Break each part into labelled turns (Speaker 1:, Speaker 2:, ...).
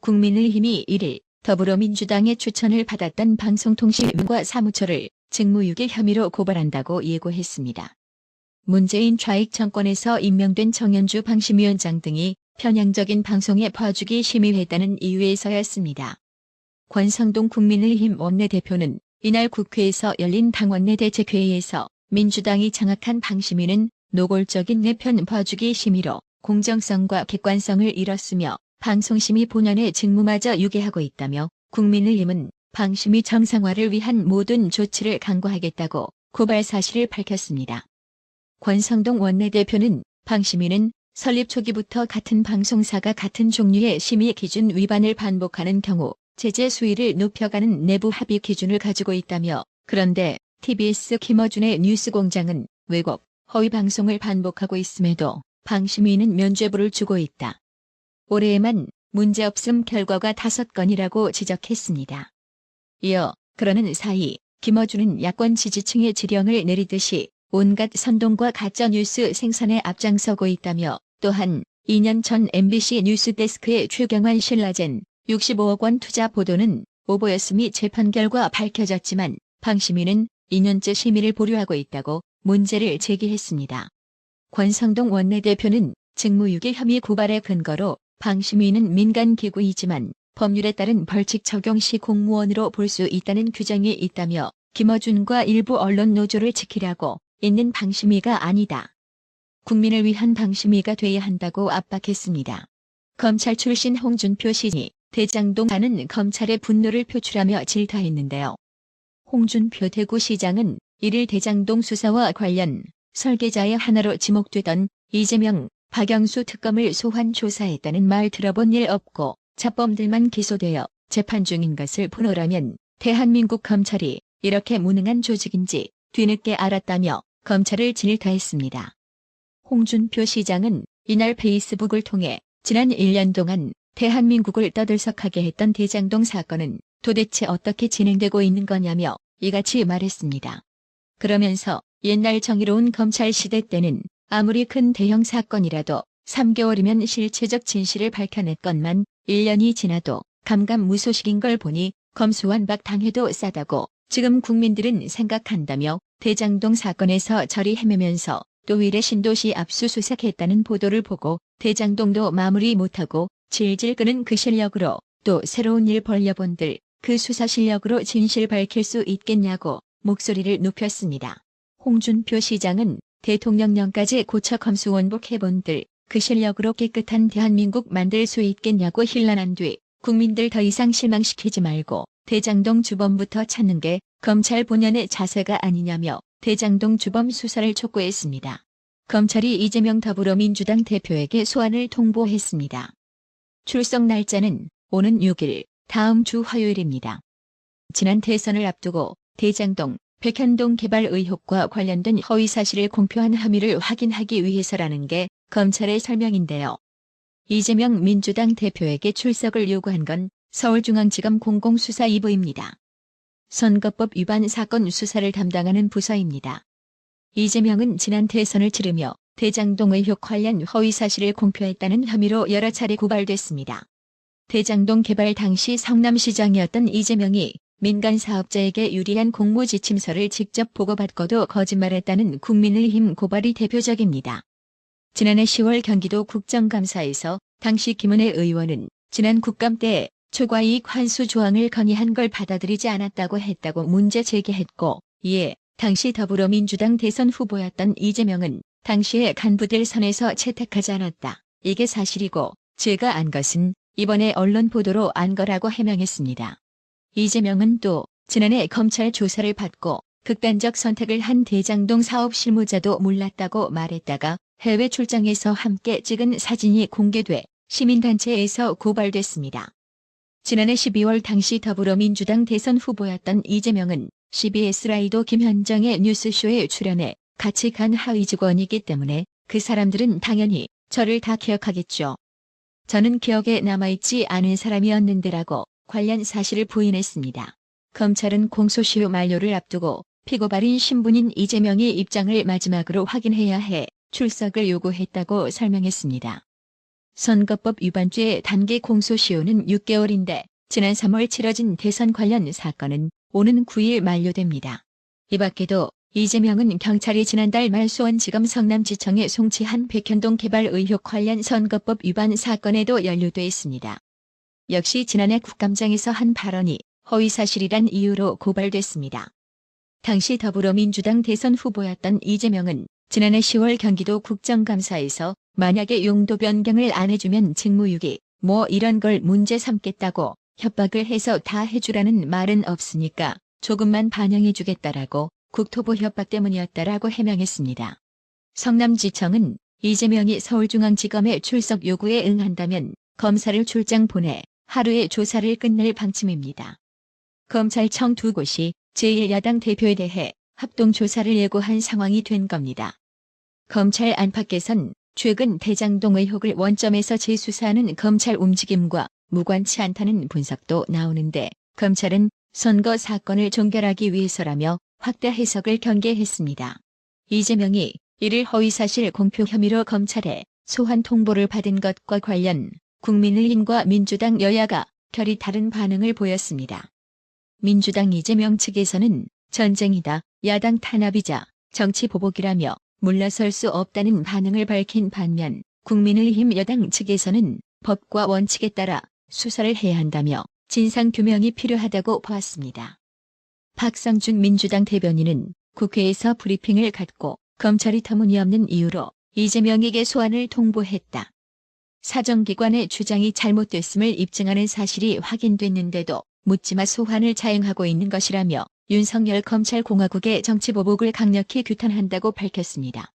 Speaker 1: 국민의힘이 1일 더불어민주당의 추천을 받았던 방송통신과 사무처를 직무유기 혐의로 고발한다고 예고했습니다. 문재인 좌익 정권에서 임명된 정현주 방심위원장 등이 편향적인 방송에 봐주기 심의했다는 이유에서였습니다. 권성동 국민의힘 원내대표는 이날 국회에서 열린 당원내 대책회의에서 민주당이 장악한 방심위는 노골적인 내편 봐주기 심의로 공정성과 객관성을 잃었으며 방송심의 본연의 직무마저 유기하고 있다며 국민의힘은 방심위 정상화를 위한 모든 조치를 강구하겠다고 고발 사실을 밝혔습니다. 권성동 원내대표는 방심위는 설립 초기부터 같은 방송사가 같은 종류의 심의 기준 위반을 반복하는 경우 제재 수위를 높여가는 내부 합의 기준을 가지고 있다며 그런데 TBS 김어준의 뉴스공장은 왜곡, 허위 방송을 반복하고 있음에도 방심위는 면죄부를 주고 있다. 올해에만 문제없음 결과가 다섯 건이라고 지적했습니다. 이어 그러는 사이 김어준은 야권 지지층의 지령을 내리듯이 온갖 선동과 가짜뉴스 생산에 앞장서고 있다며 또한 2년 전 MBC 뉴스데스크의 최경환 신라젠 65억 원 투자 보도는 오보였음이 재판 결과 밝혀졌지만 방심위는 2년째 심의를 보류하고 있다고 문제를 제기했습니다. 권성동 원내대표는 직무유기 혐의 고발의 근거로 방심위는 민간기구이지만 법률에 따른 벌칙 적용 시 공무원으로 볼 수 있다는 규정이 있다며 김어준과 일부 언론 노조를 지키려고 있는 방심위가 아니다. 국민을 위한 방심위가 돼야 한다고 압박했습니다. 검찰 출신 홍준표 시장이 대장동 가는 검찰의 분노를 표출하며 질타했는데요. 홍준표 대구시장은 1일 대장동 수사와 관련 설계자의 하나로 지목되던 이재명, 박영수 특검을 소환 조사했다는 말 들어본 일 없고 자범들만 기소되어 재판 중인 것을 보노라면 대한민국 검찰이 이렇게 무능한 조직인지 뒤늦게 알았다며 검찰을 질타했습니다. 홍준표 시장은 이날 페이스북을 통해 지난 1년 동안 대한민국을 떠들썩하게 했던 대장동 사건은 도대체 어떻게 진행되고 있는 거냐며 이같이 말했습니다. 그러면서 옛날 정의로운 검찰 시대 때는 아무리 큰 대형 사건이라도 3개월이면 실체적 진실을 밝혀냈건만 1년이 지나도 감감무소식인 걸 보니 검수완박 당해도 싸다고 지금 국민들은 생각한다며 대장동 사건에서 저리 헤매면서 또 위례 신도시 압수수색했다는 보도를 보고 대장동도 마무리 못하고 질질 끄는 그 실력으로 또 새로운 일 벌려본들 그 수사 실력으로 진실 밝힐 수 있겠냐고 목소리를 높였습니다. 홍준표 시장은 대통령령까지 고쳐 검수원복 해본들 그 실력으로 깨끗한 대한민국 만들 수 있겠냐고 힐난한 뒤 국민들 더 이상 실망시키지 말고 대장동 주범부터 찾는 게 검찰 본연의 자세가 아니냐며 대장동 주범 수사를 촉구했습니다. 검찰이 이재명 더불어민주당 대표에게 소환을 통보했습니다. 출석 날짜는 오는 6일 다음 주 화요일입니다. 지난 대선을 앞두고 대장동, 백현동 개발 의혹과 관련된 허위 사실을 공표한 혐의를 확인하기 위해서라는 게 검찰의 설명인데요. 이재명 민주당 대표에게 출석을 요구한 건 서울중앙지검 공공수사 2부입니다. 선거법 위반 사건 수사를 담당하는 부서입니다. 이재명은 지난 대선을 치르며 대장동 의혹 관련 허위 사실을 공표했다는 혐의로 여러 차례 고발됐습니다. 대장동 개발 당시 성남시장이었던 이재명이 민간 사업자에게 유리한 공모 지침서를 직접 보고받고도 거짓말했다는 국민의힘 고발이 대표적입니다. 지난해 10월 경기도 국정감사에서 당시 김은혜 의원은 지난 국감 때 초과이익 환수 조항을 건의한 걸 받아들이지 않았다고 했다고 문제 제기했고 이에 당시 더불어민주당 대선 후보였던 이재명은 당시에 간부들 선에서 채택하지 않았다. 이게 사실이고 제가 안 것은 이번에 언론 보도로 안 거라고 해명했습니다. 이재명은 또 지난해 검찰 조사를 받고 극단적 선택을 한 대장동 사업 실무자도 몰랐다고 말했다가 해외 출장에서 함께 찍은 사진이 공개돼 시민단체에서 고발됐습니다. 지난해 12월 당시 더불어민주당 대선 후보였던 이재명은 CBS 라이도 김현정의 뉴스쇼에 출연해 같이 간 하위 직원이기 때문에 그 사람들은 당연히 저를 다 기억하겠죠. 저는 기억에 남아있지 않은 사람이었는데라고 관련 사실을 부인했습니다. 검찰은 공소시효 만료를 앞두고 피고발인 신분인 이재명의 입장을 마지막으로 확인해야 해 출석을 요구했다고 설명했습니다. 선거법 위반죄 단기 공소시효는 6개월인데 지난 3월 치러진 대선 관련 사건은 오는 9일 만료됩니다. 이 밖에도 이재명은 경찰이 지난달 말 수원지검 성남지청에 송치한 백현동 개발 의혹 관련 선거법 위반 사건에도 연루돼 있습니다. 역시 지난해 국감장에서 한 발언이 허위사실이란 이유로 고발됐습니다. 당시 더불어민주당 대선 후보였던 이재명은 지난해 10월 경기도 국정감사에서 만약에 용도 변경을 안 해주면 직무유기, 뭐 이런 걸 문제 삼겠다고 협박을 해서 다 해주라는 말은 없으니까 조금만 반영해주겠다라고 국토부 협박 때문이었다라고 해명했습니다. 성남지청은 이재명이 서울중앙지검의 출석 요구에 응한다면 검사를 출장 보내 하루에 조사를 끝낼 방침입니다. 검찰청 두 곳이 제1야당 대표에 대해 합동조사를 예고한 상황이 된 겁니다. 검찰 안팎에선 최근 대장동 의혹을 원점에서 재수사하는 검찰 움직임과 무관치 않다는 분석도 나오는데 검찰은 선거 사건을 종결하기 위해서라며 확대 해석을 경계했습니다. 이재명이 이를 허위사실 공표 혐의로 검찰에 소환 통보를 받은 것과 관련 국민의힘과 민주당 여야가 결이 다른 반응을 보였습니다. 민주당 이재명 측에서는 전쟁이다, 야당 탄압이자 정치 보복이라며 물러설 수 없다는 반응을 밝힌 반면 국민의힘 여당 측에서는 법과 원칙에 따라 수사를 해야 한다며 진상규명이 필요하다고 보았습니다. 박성준 민주당 대변인은 국회에서 브리핑을 갖고 검찰이 터무니없는 이유로 이재명에게 소환을 통보했다. 사정기관의 주장이 잘못됐음을 입증하는 사실이 확인됐는데도 묻지마 소환을 자행하고 있는 것이라며 윤석열 검찰공화국의 정치보복을 강력히 규탄한다고 밝혔습니다.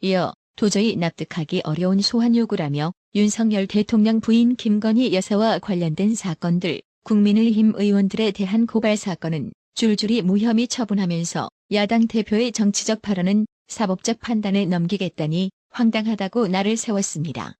Speaker 1: 이어 도저히 납득하기 어려운 소환 요구라며 윤석열 대통령 부인 김건희 여사와 관련된 사건들, 국민의힘 의원들에 대한 고발 사건은 줄줄이 무혐의 처분하면서 야당 대표의 정치적 발언은 사법적 판단에 넘기겠다니 황당하다고 날을 세웠습니다.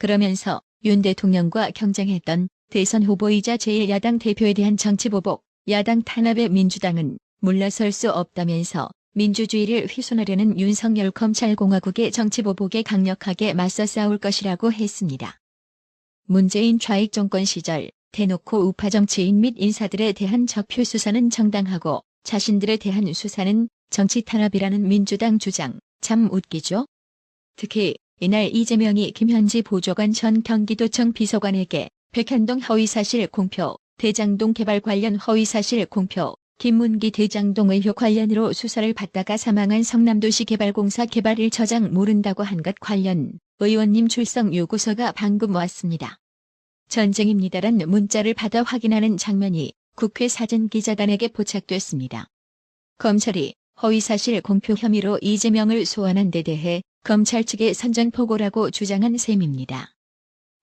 Speaker 1: 그러면서 윤 대통령과 경쟁했던 대선 후보이자 제1야당 대표에 대한 정치보복, 야당 탄압의 민주당은 물러설 수 없다면서 민주주의를 훼손하려는 윤석열 검찰공화국의 정치보복에 강력하게 맞서 싸울 것이라고 했습니다. 문재인 좌익 정권 시절 대놓고 우파 정치인 및 인사들에 대한 적표 수사는 정당하고 자신들에 대한 수사는 정치 탄압이라는 민주당 주장 참 웃기죠? 특히 이날 이재명이 김현지 보좌관 전 경기도청 비서관에게 백현동 허위사실 공표, 대장동 개발 관련 허위사실 공표, 김문기 대장동 의혹 관련으로 수사를 받다가 사망한 성남도시 개발공사 개발 1처장 모른다고 한 것 관련 의원님 출석 요구서가 방금 왔습니다. 전쟁입니다란 문자를 받아 확인하는 장면이 국회 사전기자단에게 포착됐습니다. 검찰이 허위사실 공표 혐의로 이재명을 소환한 데 대해 검찰 측의 선전포고라고 주장한 셈입니다.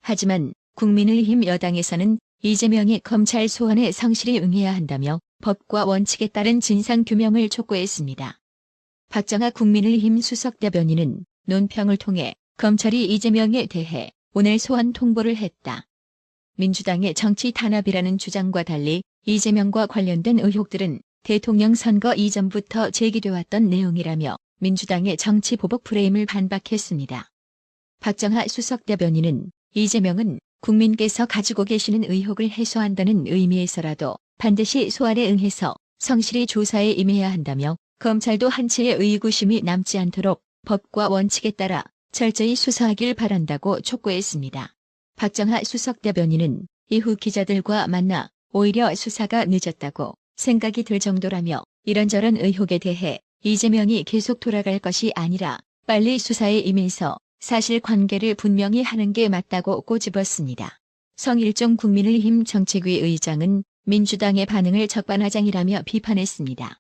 Speaker 1: 하지만 국민의힘 여당에서는 이재명이 검찰 소환에 성실히 응해야 한다며 법과 원칙에 따른 진상규명을 촉구했습니다. 박정아 국민의힘 수석 대변인은 논평을 통해 검찰이 이재명에 대해 오늘 소환 통보를 했다. 민주당의 정치 탄압이라는 주장과 달리 이재명과 관련된 의혹들은 대통령 선거 이전부터 제기돼 왔던 내용이라며 민주당의 정치 보복 프레임을 반박했습니다. 박정하 수석 대변인은 이재명은 국민께서 가지고 계시는 의혹을 해소한다는 의미에서라도 반드시 소환에 응해서 성실히 조사에 임해야 한다며 검찰도 한치의 의구심이 남지 않도록 법과 원칙에 따라 철저히 수사하길 바란다고 촉구했습니다. 박정하 수석 대변인은 이후 기자들과 만나 오히려 수사가 늦었다고 생각이 들 정도라며 이런저런 의혹에 대해 이재명이 계속 돌아갈 것이 아니라 빨리 수사에 임해서 사실관계를 분명히 하는 게 맞다고 꼬집었습니다. 성일종 국민의힘 정책위 의장은 민주당의 반응을 적반하장이라며 비판했습니다.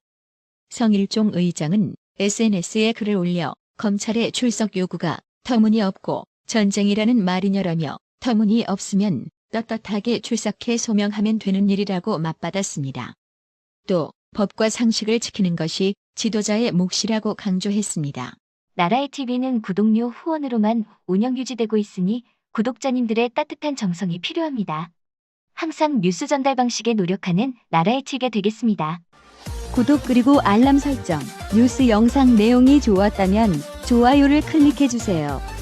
Speaker 1: 성일종 의장은 SNS에 글을 올려 검찰의 출석 요구가 터무니없고 전쟁이라는 말이냐라며 터무니없으면 떳떳하게 출석해 소명하면 되는 일이라고 맞받았습니다. 또 법과 상식을 지키는 것이 지도자의 몫이라고 강조했습니다.
Speaker 2: 나라의 TV는 구독료 후원으로만 운영 유지되고 있으니 구독자님들의 따뜻한 정성이 필요합니다. 항상 뉴스 전달 방식에 노력하는 나라의 TV가 되겠습니다.
Speaker 3: 구독 그리고 알람 설정, 뉴스 영상 내용이 좋았다면
Speaker 1: 좋아요를 클릭해주세요.